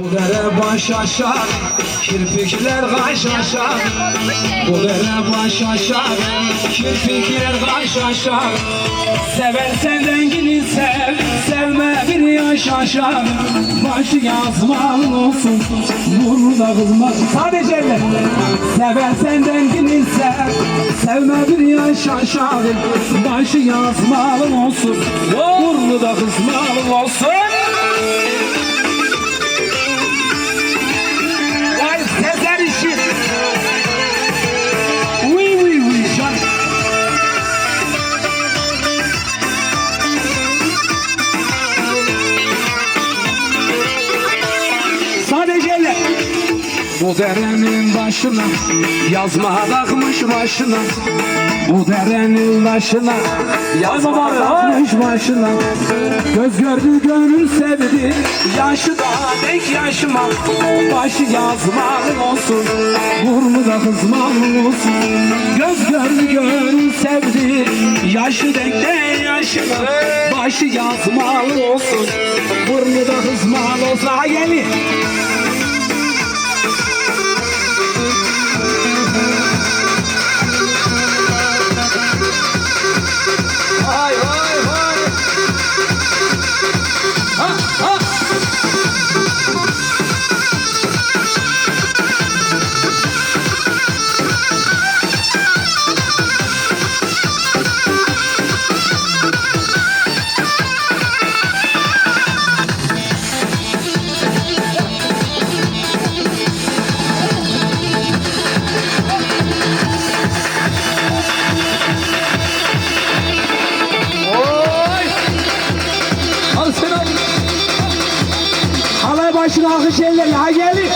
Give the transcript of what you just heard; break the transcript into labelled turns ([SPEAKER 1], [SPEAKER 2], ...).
[SPEAKER 1] Bu dere baş aşağı, kirpikler kaş aşağı Bu dere baş aşağı, kirpikler kaş aşağı Seversen rengini sev, sevme bir yaş aşağı Başı yazmalı olsun, burada kızma Sadece elle. Seversen rengini sev, sevme bir yaş aşağı Başı yazmalı olsun, burnu da kızmalı olsun Bu derenin başına yazma takmış başına. Bu derenin başına yazma takmış başına. Göz gördü gönül sevdi. Yaşı da denk yaşıma. Başı yazmalı olsun. Burnu da kızmalı olsun. Göz gördü gönül sevdi. Yaşı denk de yaşıma. Başı yazmalı olsun. Burnu da kızmalı olsun. Ha gelin başına akış elleri ha gelin.